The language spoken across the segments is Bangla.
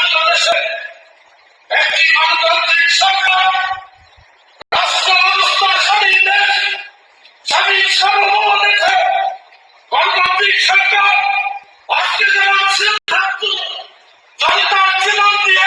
বাংলাদেশে একটি গণতান্ত্রিক সরকার, রাষ্ট্র ব্যবস্থা স্বাধীন দেশ, স্বাধীন সার্বভৌম দেশে গণতান্ত্রিক সরকার আজকে যেমন সিদ্ধান্ত জনতার জীবন দিয়ে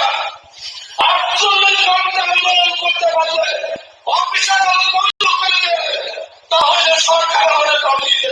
ঘণ্টা আন্দোলন করতে সরকার আমাদের কমিয়ে